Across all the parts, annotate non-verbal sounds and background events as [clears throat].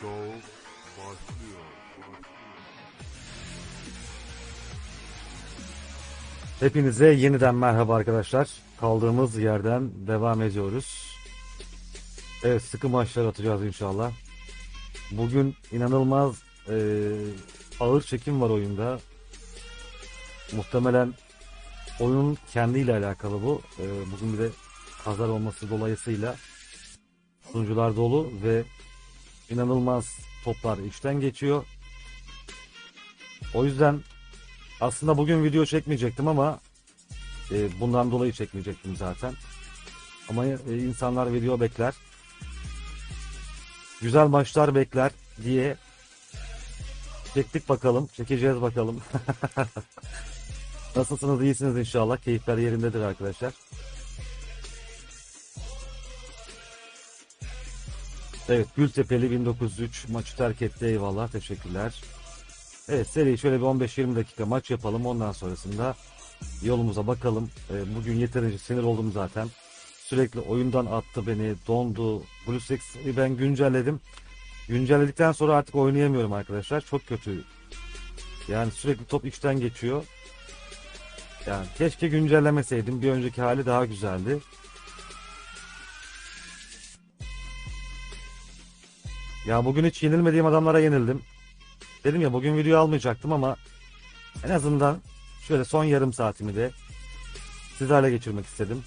Show başlıyor. Hepinize yeniden merhaba arkadaşlar. Kaldığımız yerden devam ediyoruz. Evet sıkı maçlar atacağız inşallah. Bugün inanılmaz eee, ağır çekim var oyunda. Muhtemelen oyunun kendiyle alakalı bu. Eee, bugün bir de pazar olması dolayısıyla sunucular dolu ve inanılmaz toplar içten geçiyor. O yüzden aslında bugün video çekmeyecektim ama e, bundan dolayı çekmeyecektim zaten. Ama e, insanlar video bekler. Güzel maçlar bekler diye çektik bakalım. Çekeceğiz bakalım. [laughs] Nasılsınız? iyisiniz inşallah. Keyifler yerindedir arkadaşlar. Evet Gültepeli 1903 maçı terk etti eyvallah teşekkürler. Evet seri şöyle bir 15-20 dakika maç yapalım ondan sonrasında yolumuza bakalım. Ee, bugün yeterince sinir oldum zaten. Sürekli oyundan attı beni dondu. Blue Six'i ben güncelledim. Güncelledikten sonra artık oynayamıyorum arkadaşlar. Çok kötü. Yani sürekli top içten geçiyor. Yani keşke güncellemeseydim. Bir önceki hali daha güzeldi. Ya bugün hiç yenilmediğim adamlara yenildim. Dedim ya bugün video almayacaktım ama en azından şöyle son yarım saatimi de sizlerle geçirmek istedim.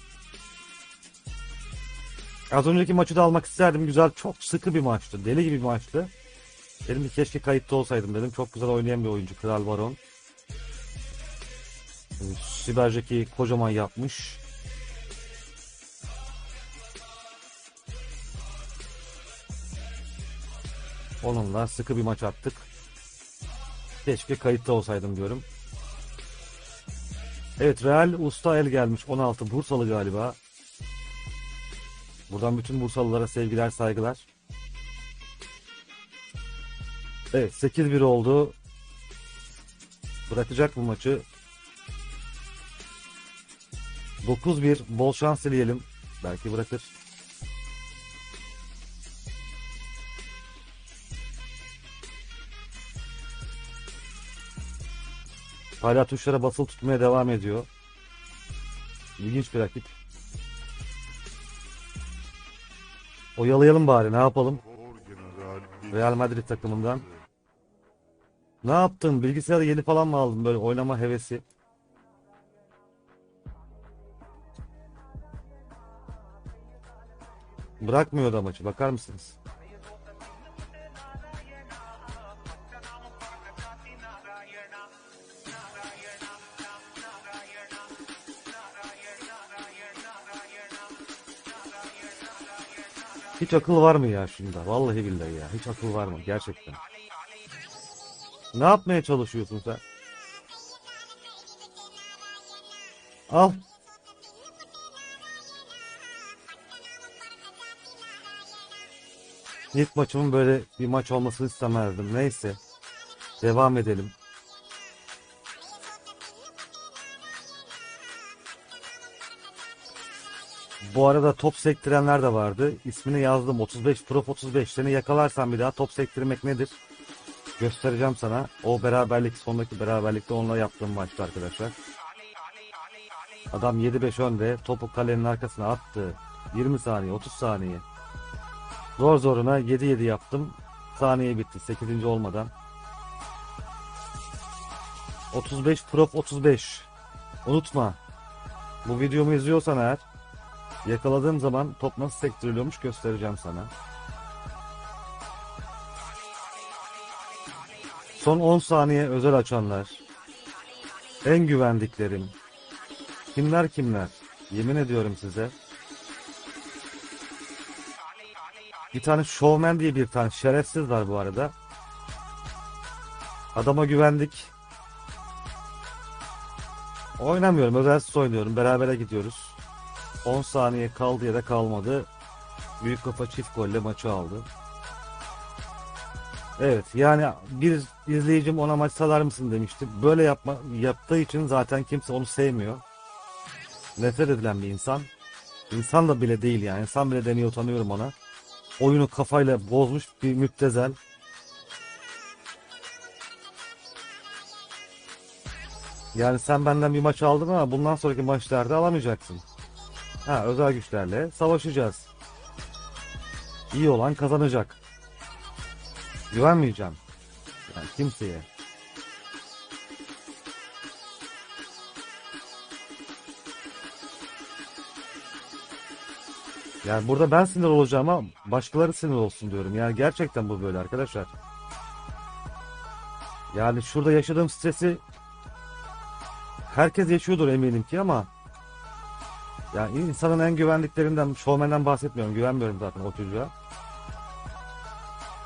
Az önceki maçı da almak isterdim. Güzel, çok sıkı bir maçtı. Deli gibi bir maçtı. Dedim ki keşke kayıtta olsaydım dedim. Çok güzel oynayan bir oyuncu Kral Baron. Siberceki kocaman yapmış. Onunla sıkı bir maç attık. Keşke kayıtta olsaydım diyorum. Evet Real Usta El gelmiş 16 Bursalı galiba. Buradan bütün Bursalılara sevgiler saygılar. Evet 8-1 oldu. Bırakacak bu maçı. 9-1 bol şans dileyelim. Belki bırakır. Hala tuşlara basılı tutmaya devam ediyor. İlginç bir rakip. Oyalayalım bari ne yapalım? Real Madrid takımından. Ne yaptın? Bilgisayarı yeni falan mı aldın böyle oynama hevesi? Bırakmıyor da maçı bakar mısınız? Hiç akıl var mı ya şunda? Vallahi billahi ya. Hiç akıl var mı? Gerçekten. Ne yapmaya çalışıyorsun sen? Al. İlk maçımın böyle bir maç olmasını istemezdim. Neyse. Devam edelim. Bu arada top sektirenler de vardı. İsmini yazdım. 35 Prof 35. Seni yakalarsan bir daha top sektirmek nedir? Göstereceğim sana. O beraberlik sondaki beraberlikte onunla yaptığım maçtı arkadaşlar. Adam 7-5 önde. Topu kalenin arkasına attı. 20 saniye 30 saniye. Zor zoruna 7-7 yaptım. Saniye bitti. 8. olmadan. 35 Prof 35. Unutma. Bu videomu izliyorsan eğer Yakaladığım zaman top nasıl sektiriliyormuş göstereceğim sana. Son 10 saniye özel açanlar. En güvendiklerim. Kimler kimler? Yemin ediyorum size. Bir tane showman diye bir tane şerefsiz var bu arada. Adama güvendik. Oynamıyorum. Özelsiz oynuyorum. Berabere gidiyoruz. 10 saniye kaldı ya da kalmadı. Büyük kafa çift golle maçı aldı. Evet yani bir izleyicim ona maç salar mısın demişti. Böyle yapma, yaptığı için zaten kimse onu sevmiyor. Nefret edilen bir insan. İnsan da bile değil yani. İnsan bile deniyor utanıyorum ona. oyunu kafayla bozmuş bir müptezel. Yani sen benden bir maç aldın ama bundan sonraki maçlarda alamayacaksın. Ha özel güçlerle savaşacağız. İyi olan kazanacak. Güvenmeyeceğim. Yani kimseye. Yani burada ben sinir olacağım ama başkaları sinir olsun diyorum. Yani gerçekten bu böyle arkadaşlar. Yani şurada yaşadığım stresi herkes yaşıyordur eminim ki ama yani insanın en güvendiklerinden, şovmenden bahsetmiyorum. Güvenmiyorum zaten o çocuğa.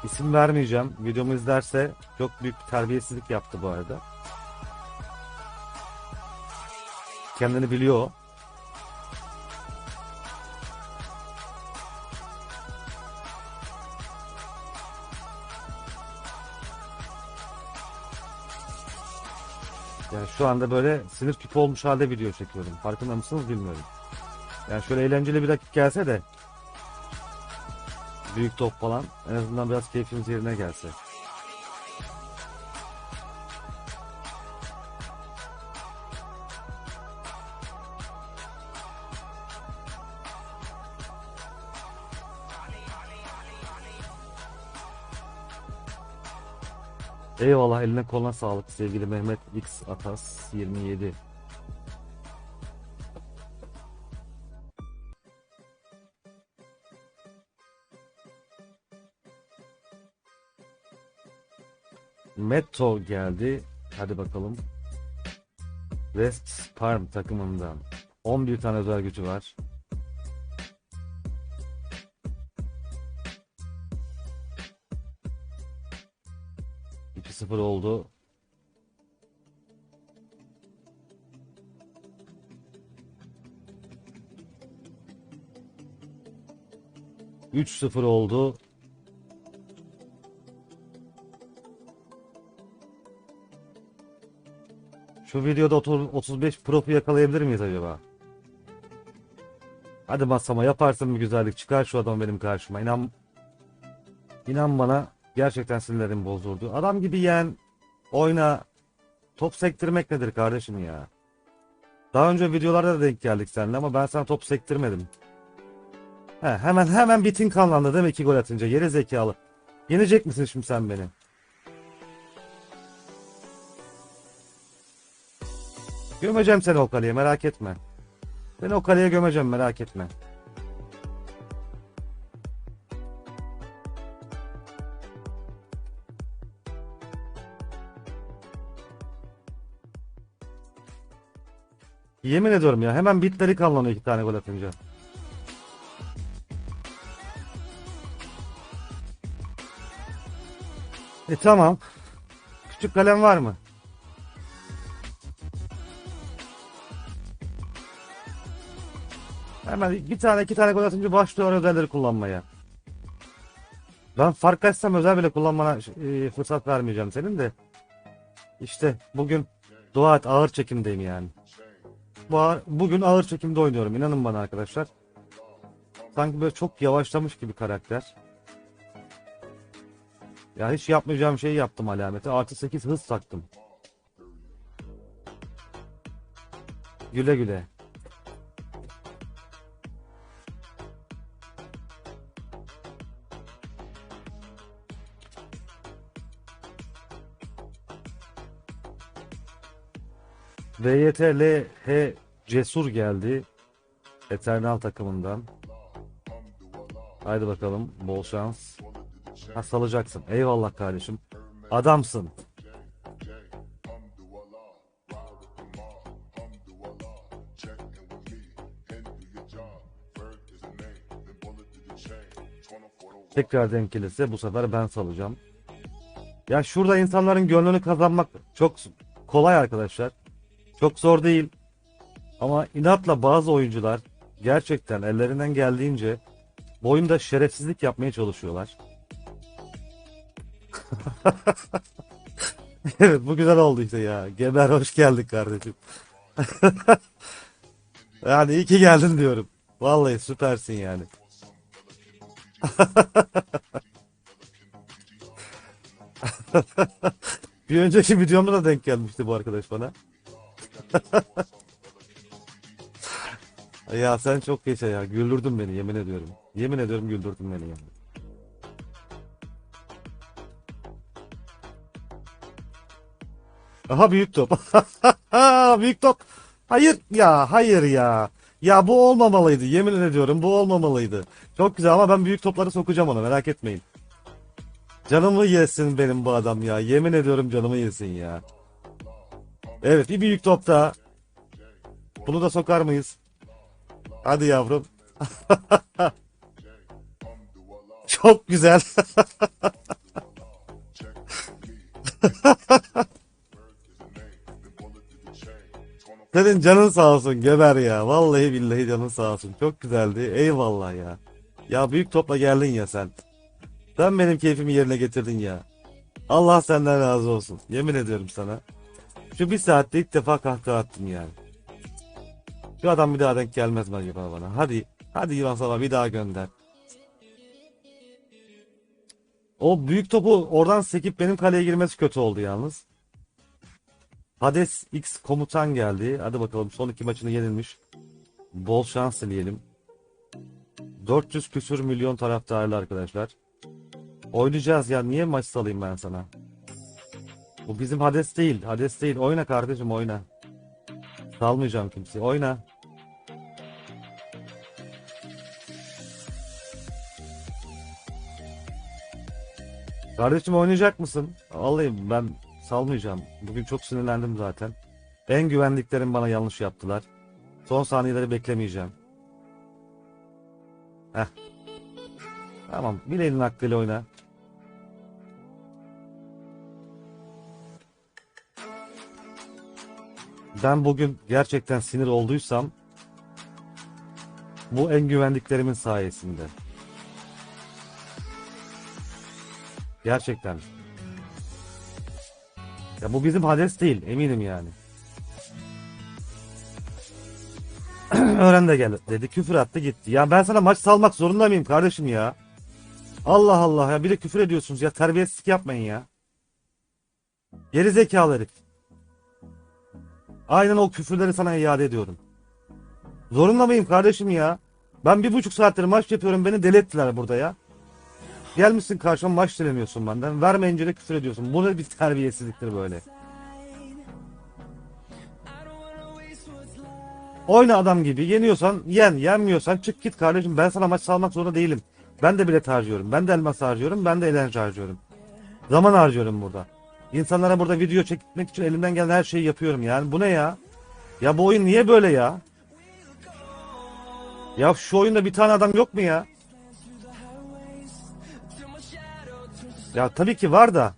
İsim vermeyeceğim. Videomu izlerse çok büyük bir terbiyesizlik yaptı bu arada. Kendini biliyor. Yani şu anda böyle sinir küpü olmuş halde video çekiyorum. Farkında mısınız bilmiyorum. Yani şöyle eğlenceli bir dakika gelse de büyük top falan en azından biraz keyfimiz yerine gelse. Eyvallah eline koluna sağlık sevgili Mehmet X Atas 27. Metto geldi. Hadi bakalım. West Palm takımından. 11 tane özel gücü var. İki 0 oldu. Üç sıfır oldu. Şu videoda 30 35 profi yakalayabilir miyiz acaba? Hadi masama yaparsın bir güzellik çıkar şu adam benim karşıma. İnan inan bana gerçekten sinirlerim bozuldu. Adam gibi yen, oyna, top sektirmek nedir kardeşim ya? Daha önce videolarda da denk geldik seninle ama ben sana top sektirmedim. He, hemen hemen bitin kanlandı değil mi iki gol atınca? Geri zekalı. Yenecek misin şimdi sen beni? Gömeceğim seni o kaleye merak etme. Seni o kaleye gömeceğim merak etme. Yemin ediyorum ya hemen bitleri kanlanıyor iki tane gol atınca. E tamam. Küçük kalem var mı? Hemen bir tane iki tane gol atınca başlıyor özelleri kullanmaya. Ben fark açsam özel bile kullanmana e, fırsat vermeyeceğim senin de. İşte bugün dua et ağır çekimdeyim yani. Bu ağır- bugün ağır çekimde oynuyorum inanın bana arkadaşlar. Sanki böyle çok yavaşlamış gibi karakter. Ya hiç yapmayacağım şeyi yaptım alameti. Artı 8 hız taktım. Güle güle. VYTLH Cesur geldi. Eternal takımından. Haydi bakalım bol şans. Ha salacaksın. Eyvallah kardeşim. Adamsın. Tekrar denk gelirse bu sefer ben salacağım. Ya şurada insanların gönlünü kazanmak çok kolay arkadaşlar. Çok zor değil. Ama inatla bazı oyuncular gerçekten ellerinden geldiğince bu oyunda şerefsizlik yapmaya çalışıyorlar. [laughs] evet bu güzel oldu işte ya. Geber hoş geldin kardeşim. [laughs] yani iyi ki geldin diyorum. Vallahi süpersin yani. [laughs] Bir önceki videomda da denk gelmişti bu arkadaş bana. Ya sen çok yaşa ya. Güldürdün beni yemin ediyorum. Yemin ediyorum güldürdün beni ya. Aha büyük top. [laughs] büyük top. Hayır ya hayır ya. Ya bu olmamalıydı yemin ediyorum bu olmamalıydı. Çok güzel ama ben büyük topları sokacağım ona merak etmeyin. Canımı yesin benim bu adam ya. Yemin ediyorum canımı yesin ya. Evet bir büyük top daha. Bunu da sokar mıyız? Hadi yavrum. [laughs] Çok güzel. [laughs] Senin canın sağ olsun geber ya. Vallahi billahi canın sağ olsun. Çok güzeldi. Eyvallah ya. Ya büyük topla geldin ya sen. Sen benim keyfimi yerine getirdin ya. Allah senden razı olsun. Yemin ediyorum sana. Şu bir saatte ilk defa kahkaha attım yani. Şu adam bir daha denk gelmez acaba bana? Hadi. Hadi İvan Sava bir daha gönder. O büyük topu oradan sekip benim kaleye girmesi kötü oldu yalnız. Hades X komutan geldi. Hadi bakalım son iki maçını yenilmiş. Bol şans dileyelim. 400 küsür milyon taraftarlı arkadaşlar. Oynayacağız ya. Niye maç salayım ben sana? Bu bizim Hades değil. Hades değil. Oyna kardeşim oyna. Salmayacağım kimseyi. Oyna. Kardeşim oynayacak mısın? Vallahi ben salmayacağım. Bugün çok sinirlendim zaten. En güvendiklerim bana yanlış yaptılar. Son saniyeleri beklemeyeceğim. Heh. Tamam. Bileğinin hakkıyla oyna. Ben bugün gerçekten sinir olduysam bu en güvendiklerimin sayesinde. Gerçekten. Ya bu bizim Hades değil eminim yani. [clears throat] Öğren de gel dedi küfür attı gitti. Ya ben sana maç salmak zorunda mıyım kardeşim ya? Allah Allah ya bir de küfür ediyorsunuz ya terbiyesizlik yapmayın ya. Geri zekalı herif. Aynen o küfürleri sana iade ediyorum. Zorunda mıyım kardeşim ya? Ben bir buçuk saattir maç yapıyorum beni deli ettiler burada ya. Gelmişsin karşıma maç dilemiyorsun benden. Vermeyince de küfür ediyorsun. Bu ne bir terbiyesizliktir böyle. Oyna adam gibi. Yeniyorsan yen. Yenmiyorsan çık git kardeşim. Ben sana maç salmak zorunda değilim. Ben de bilet harcıyorum. Ben de elmas harcıyorum. Ben de eğlence harcıyorum. Zaman harcıyorum burada. İnsanlara burada video çekmek için elimden gelen her şeyi yapıyorum yani. Bu ne ya? Ya bu oyun niye böyle ya? Ya şu oyunda bir tane adam yok mu ya? Ya tabii ki var da.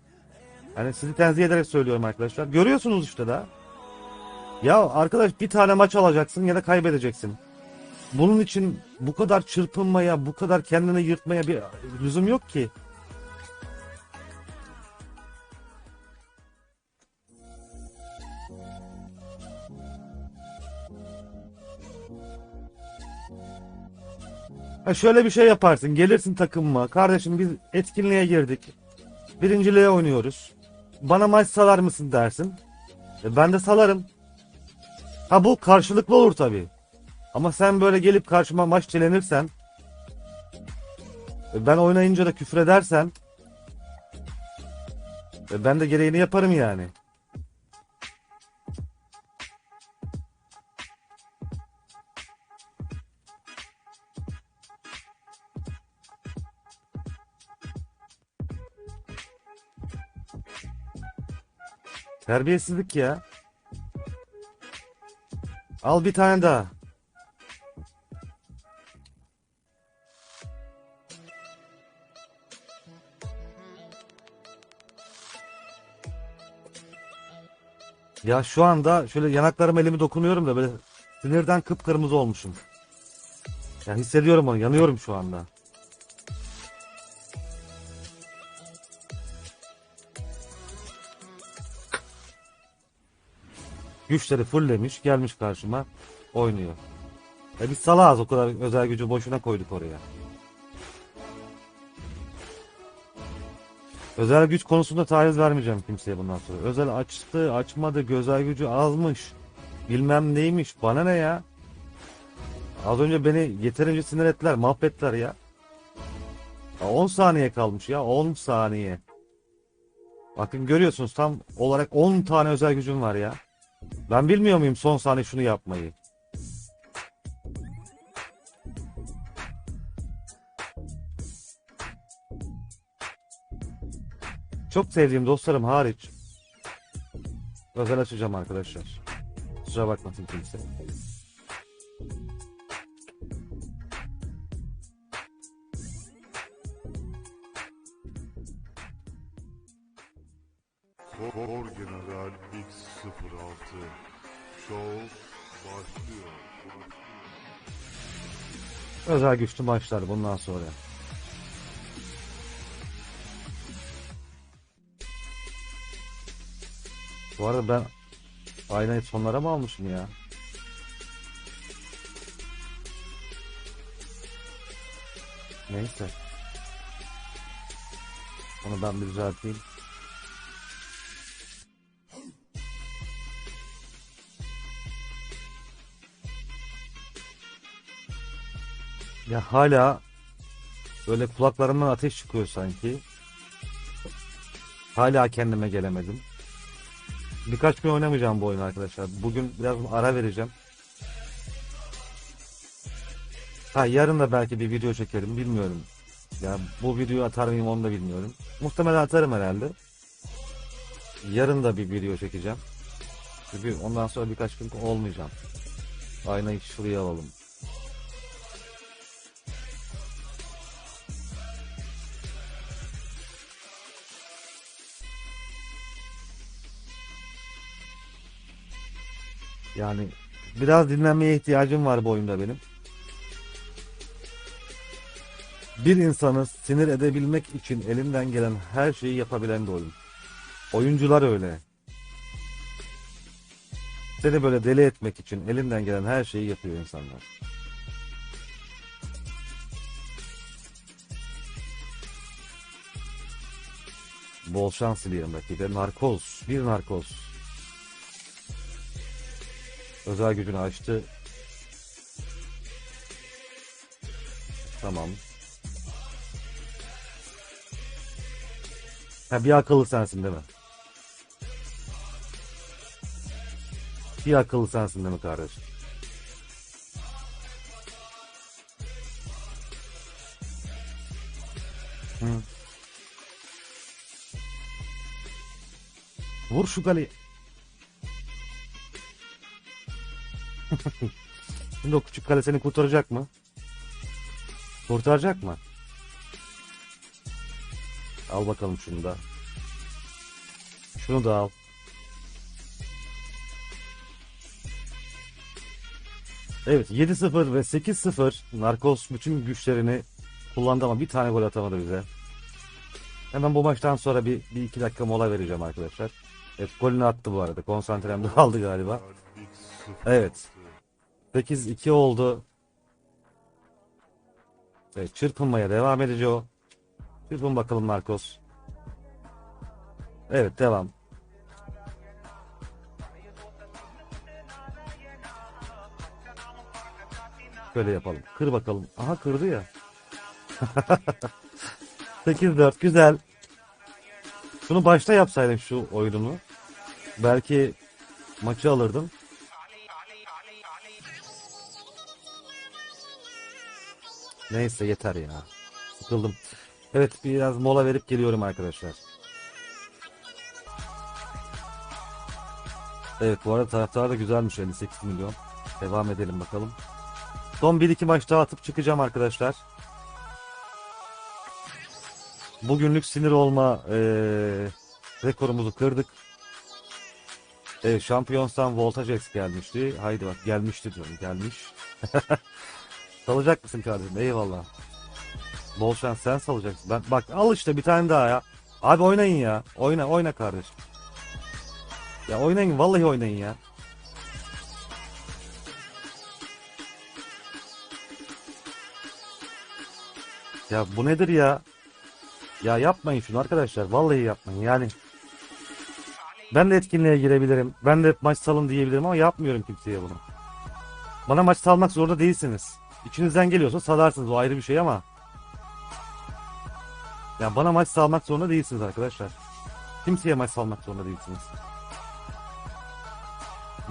Yani sizi tenzih ederek söylüyorum arkadaşlar. Görüyorsunuz işte da. Ya arkadaş bir tane maç alacaksın ya da kaybedeceksin. Bunun için bu kadar çırpınmaya, bu kadar kendini yırtmaya bir lüzum yok ki. Ha şöyle bir şey yaparsın. Gelirsin takımıma. Kardeşim biz etkinliğe girdik. Birinciliğe oynuyoruz. Bana maç salar mısın dersin. E ben de salarım. Ha bu karşılıklı olur tabi. Ama sen böyle gelip karşıma maç dilenirsen e ben oynayınca da küfür edersen e ben de gereğini yaparım yani. Terbiyesizlik ya. Al bir tane daha. Ya şu anda şöyle yanaklarıma elimi dokunuyorum da böyle sinirden kıpkırmızı olmuşum. Ya hissediyorum onu, yanıyorum şu anda. Güçleri fulllemiş, gelmiş karşıma, oynuyor. E biz salağız o kadar özel gücü boşuna koyduk oraya. Özel güç konusunda taviz vermeyeceğim kimseye bundan sonra. Özel açtı, açmadı, gözel gücü azmış. Bilmem neymiş. Bana ne ya? Az önce beni yeterince sinir ettiler, mahvettiler ya. Ya 10 saniye kalmış ya, 10 saniye. Bakın görüyorsunuz tam olarak 10 tane özel gücüm var ya. Ben bilmiyor muyum son saniye şunu yapmayı? Çok sevdiğim dostlarım hariç özel açacağım arkadaşlar. Kusura bakmasın kimse. Kor General X06 Show başlıyor. Özel güçlü maçlar bundan sonra. Bu arada ben aynayı sonlara mı almışım ya? Neyse. Onu ben bir düzelteyim. Ya hala böyle kulaklarımdan ateş çıkıyor sanki. Hala kendime gelemedim. Birkaç gün oynamayacağım bu oyunu arkadaşlar. Bugün biraz ara vereceğim. Ha yarın da belki bir video çekerim bilmiyorum. Ya bu videoyu atar mıyım onu da bilmiyorum. Muhtemelen atarım herhalde. Yarın da bir video çekeceğim. Çünkü ondan sonra birkaç gün olmayacağım. Aynayı şuraya alalım. Yani biraz dinlenmeye ihtiyacım var bu oyunda benim. Bir insanı sinir edebilmek için elinden gelen her şeyi yapabilen bir oyun. Oyuncular öyle. Seni böyle deli etmek için elinden gelen her şeyi yapıyor insanlar. Bol şans diliyorum rakibe. Narkoz. Bir narkoz. Özel gücünü açtı. Tamam. Ha bir akıllı sensin değil mi? Bir akıllı sensin değil mi kardeşim? Hı. Vur şu kaleyi. [laughs] Şimdi o küçük kale seni kurtaracak mı? Kurtaracak mı? Al bakalım şunu da. Şunu da al. Evet 7-0 ve 8-0 Narcos bütün güçlerini kullandı ama bir tane gol atamadı bize. Hemen bu maçtan sonra bir, bir iki dakika mola vereceğim arkadaşlar. Evet golünü attı bu arada. Konsantremde [laughs] kaldı galiba. X06 Evet. 8-2 oldu. Evet, çırpınmaya devam edecek o. Çırpın bakalım Marcos. Evet devam. Şöyle yapalım. Kır bakalım. Aha kırdı ya. [laughs] 8-4 güzel. Şunu başta yapsaydım şu oyununu. Belki maçı alırdım. Neyse yeter ya. Sıkıldım. Evet biraz mola verip geliyorum arkadaşlar. Evet bu arada taraftar da güzelmiş 58 milyon. Devam edelim bakalım. Son 1-2 maç daha atıp çıkacağım arkadaşlar. Bugünlük sinir olma eee, rekorumuzu kırdık. Evet şampiyonstan Voltage X gelmişti. Haydi bak gelmişti diyorum gelmiş. [laughs] Salacak mısın kardeşim? Eyvallah. Bol şans sen salacaksın. Ben, bak al işte bir tane daha ya. Abi oynayın ya. Oyna oyna kardeşim. Ya oynayın vallahi oynayın ya. Ya bu nedir ya? Ya yapmayın şunu arkadaşlar. Vallahi yapmayın. Yani ben de etkinliğe girebilirim. Ben de maç salın diyebilirim ama yapmıyorum kimseye bunu. Bana maç salmak zorunda değilsiniz. İçinizden geliyorsa salarsınız o ayrı bir şey ama ya bana maç salmak zorunda değilsiniz arkadaşlar. Kimseye maç salmak zorunda değilsiniz.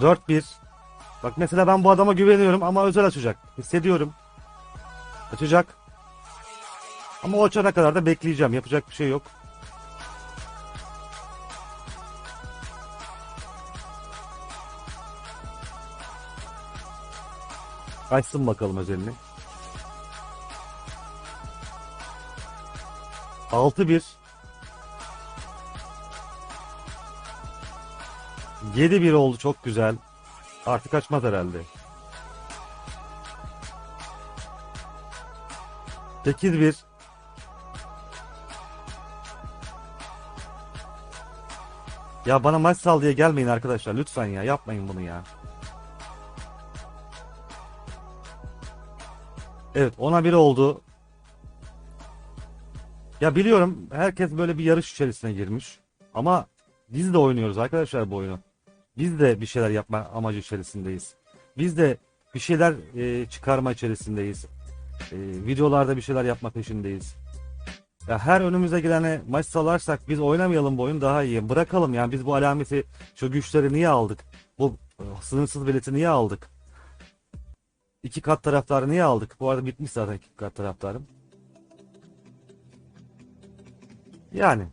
4-1 Bak mesela ben bu adama güveniyorum ama özel açacak. Hissediyorum. Açacak. Ama o açana kadar da bekleyeceğim. Yapacak bir şey yok. Açsın bakalım özelini. 6-1 7-1 oldu çok güzel. Artık açmaz herhalde. 8-1 Ya bana maç sal diye gelmeyin arkadaşlar lütfen ya yapmayın bunu ya. Evet ona bir oldu. Ya biliyorum herkes böyle bir yarış içerisine girmiş. Ama biz de oynuyoruz arkadaşlar bu oyunu. Biz de bir şeyler yapma amacı içerisindeyiz. Biz de bir şeyler e, çıkarma içerisindeyiz. E, videolarda bir şeyler yapma peşindeyiz. Ya her önümüze gelene maç salarsak biz oynamayalım bu oyun daha iyi. Bırakalım yani biz bu alameti şu güçleri niye aldık? Bu e, sınırsız bileti niye aldık? İki kat taraftarı niye aldık? Bu arada bitmiş zaten iki kat taraftarım. Yani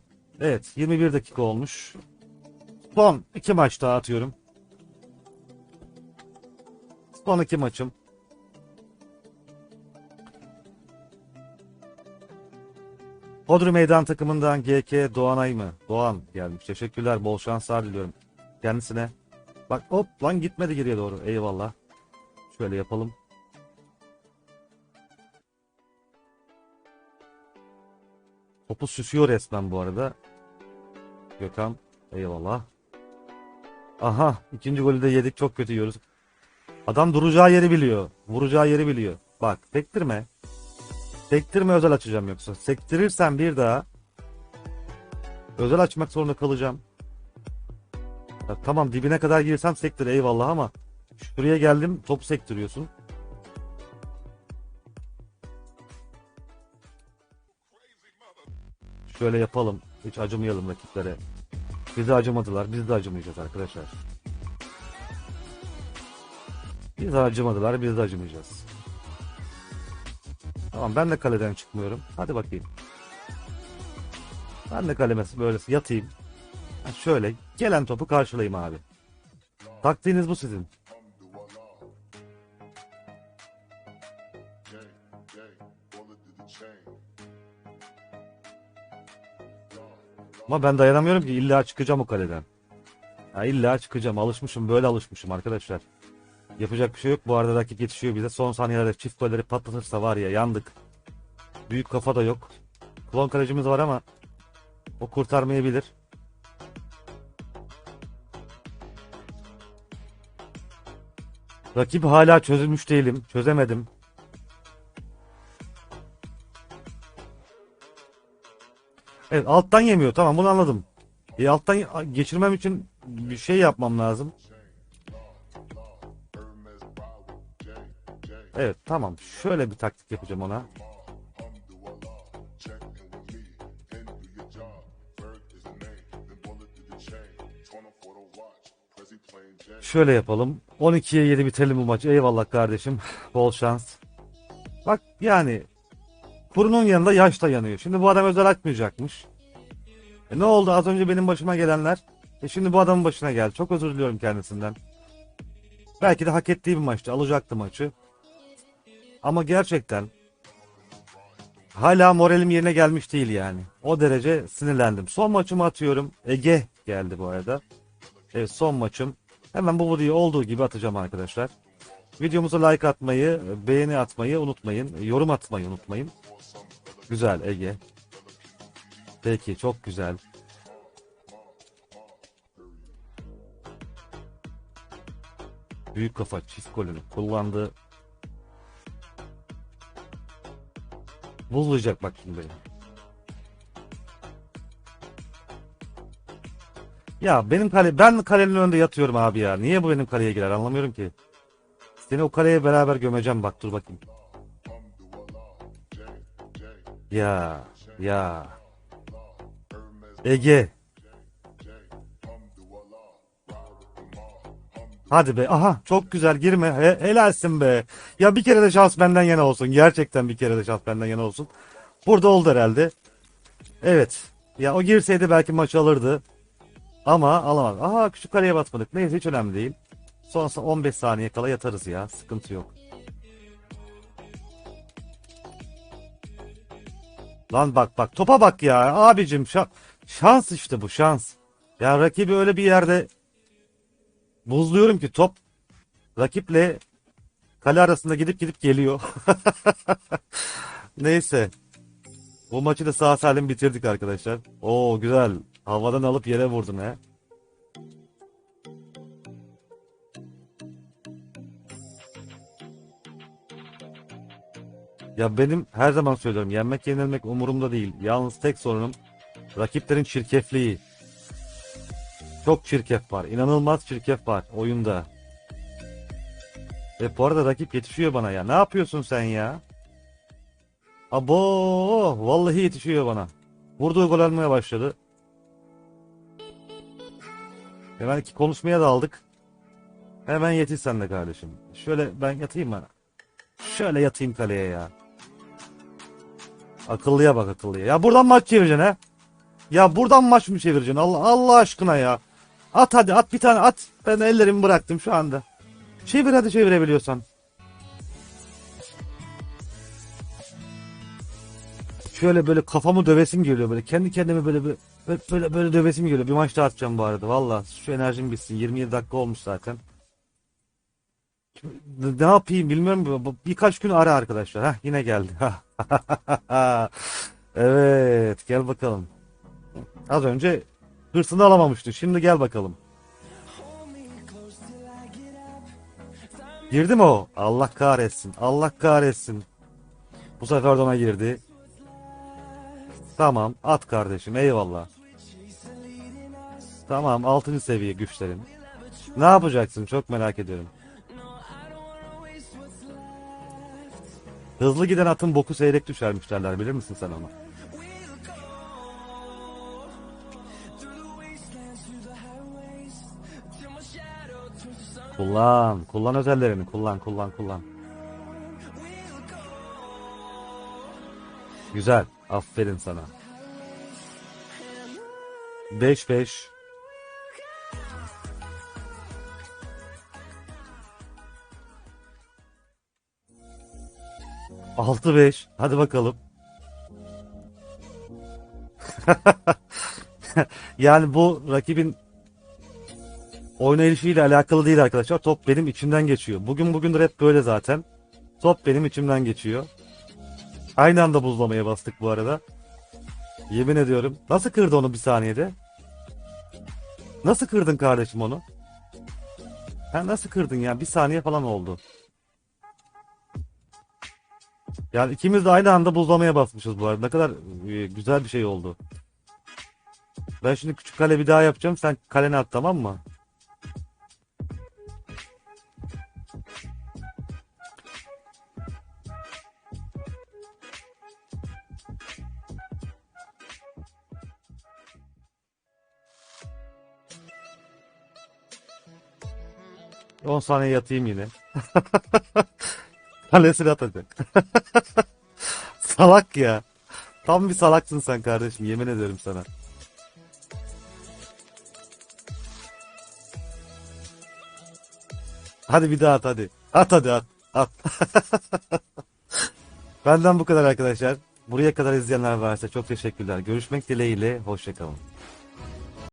evet 21 dakika olmuş. Son iki maç daha atıyorum. Son iki maçım. Hodri Meydan takımından GK Doğanay mı? Doğan gelmiş. Teşekkürler. Bol şanslar diliyorum. Kendisine. Bak hop lan gitmedi geriye doğru. Eyvallah. Şöyle yapalım. Topu süsüyor resmen bu arada. Gökhan. Eyvallah. Aha ikinci golü de yedik çok kötü yiyoruz. Adam duracağı yeri biliyor. Vuracağı yeri biliyor. Bak sektirme. Sektirme özel açacağım yoksa. Sektirirsen bir daha özel açmak zorunda kalacağım. Ya tamam dibine kadar girsem sektir eyvallah ama şuraya geldim top sektiriyorsun. Şöyle yapalım. Hiç acımayalım rakiplere. Bize acımadılar. Biz de acımayacağız arkadaşlar. Biz acımadılar. Biz de acımayacağız. Tamam ben de kaleden çıkmıyorum. Hadi bakayım. Ben de kaleme böyle yatayım. Şöyle gelen topu karşılayayım abi. Taktiğiniz bu sizin. Ama ben dayanamıyorum ki illa çıkacağım o kaleden. Ha, illa çıkacağım. Alışmışım böyle alışmışım arkadaşlar. Yapacak bir şey yok. Bu arada rakip yetişiyor bize. Son saniyelerde çift golleri patlatırsa var ya yandık. Büyük kafa da yok. Klon kalecimiz var ama o kurtarmayabilir. Rakip hala çözülmüş değilim. Çözemedim. Evet alttan yemiyor. Tamam bunu anladım. E, alttan geçirmem için bir şey yapmam lazım. Evet tamam. Şöyle bir taktik yapacağım ona. Şöyle yapalım. 12'ye 7 bitirelim bu maçı. Eyvallah kardeşim. [laughs] Bol şans. Bak yani kurunun yanında yaş da yanıyor. Şimdi bu adam özel açmayacakmış. E ne oldu az önce benim başıma gelenler? E şimdi bu adamın başına geldi. Çok özür diliyorum kendisinden. Belki de hak ettiği bir maçtı. Alacaktı maçı. Ama gerçekten hala moralim yerine gelmiş değil yani. O derece sinirlendim. Son maçımı atıyorum. Ege geldi bu arada. Evet son maçım. Hemen bu videoyu olduğu gibi atacağım arkadaşlar. Videomuza like atmayı, beğeni atmayı unutmayın. Yorum atmayı unutmayın. Güzel Ege. Peki çok güzel. Büyük kafa çift golünü kullandı. Bulacak bak şimdi. Ya benim kale ben kalenin önünde yatıyorum abi ya. Niye bu benim kaleye girer anlamıyorum ki. Seni o kaleye beraber gömeceğim bak dur bakayım. Ya ya. Ege. Hadi be. Aha çok güzel girme. He, helalsin be. Ya bir kere de şans benden yana olsun. Gerçekten bir kere de şans benden yana olsun. Burada oldu herhalde. Evet. Ya o girseydi belki maçı alırdı. Ama alamaz. Aha küçük kaleye basmadık. Neyse hiç önemli değil. Sonrasında 15 saniye kala yatarız ya. Sıkıntı yok. Lan bak bak topa bak ya abicim şa- şans işte bu şans. Ya rakibi öyle bir yerde buzluyorum ki top rakiple kale arasında gidip gidip geliyor. [laughs] Neyse. Bu maçı da sağ salim bitirdik arkadaşlar. Oo güzel. Havadan alıp yere vurdun he. Ya benim her zaman söylüyorum yenmek yenilmek umurumda değil. Yalnız tek sorunum rakiplerin çirkefliği. Çok çirkef var. İnanılmaz çirkef var oyunda. Ve bu arada rakip yetişiyor bana ya. Ne yapıyorsun sen ya? Abo, vallahi yetişiyor bana. Vurduğu gol almaya başladı. Hemen iki konuşmaya da aldık. Hemen yetiş sen de kardeşim. Şöyle ben yatayım bana. Şöyle yatayım kaleye ya. Akıllıya bak akıllıya. Ya buradan maç çevireceksin ha. Ya buradan maç mı çevireceksin? Allah Allah aşkına ya. At hadi at bir tane at. Ben ellerimi bıraktım şu anda. Çevir hadi çevirebiliyorsan. Şöyle böyle kafamı dövesim geliyor böyle. Kendi kendime böyle böyle böyle, böyle, dövesim geliyor. Bir maç daha atacağım bu arada. Valla şu enerjim bitsin. 27 dakika olmuş zaten. Ne yapayım bilmiyorum. Birkaç gün ara arkadaşlar. Hah yine geldi. [laughs] evet gel bakalım. Az önce hırsını alamamıştı. Şimdi gel bakalım. Girdi mi o? Allah kahretsin. Allah kahretsin. Bu sefer de ona girdi. Tamam at kardeşim eyvallah. Tamam 6. seviye güçlerin. Ne yapacaksın çok merak ediyorum. Hızlı giden atın boku seyrek düşermiş derler bilir misin sen onu? Kullan, kullan özellerini, kullan, kullan, kullan. Güzel, aferin sana. 5-5. Altı beş. Hadi bakalım. [laughs] yani bu rakibin oynayışıyla alakalı değil arkadaşlar. Top benim içimden geçiyor. Bugün bugündür hep böyle zaten. Top benim içimden geçiyor. Aynı anda buzlamaya bastık bu arada. Yemin ediyorum. Nasıl kırdı onu bir saniyede? Nasıl kırdın kardeşim onu? Ha nasıl kırdın ya? Bir saniye falan oldu. Yani ikimiz de aynı anda buzlamaya basmışız bu arada. Ne kadar e, güzel bir şey oldu. Ben şimdi küçük kale bir daha yapacağım. Sen kalene at tamam mı? On saniye yatayım yine. [laughs] Kalesine atacak. [laughs] Salak ya. Tam bir salaksın sen kardeşim yemin ederim sana. Hadi bir daha at hadi. At hadi at. At. [laughs] Benden bu kadar arkadaşlar. Buraya kadar izleyenler varsa çok teşekkürler. Görüşmek dileğiyle. Hoşçakalın.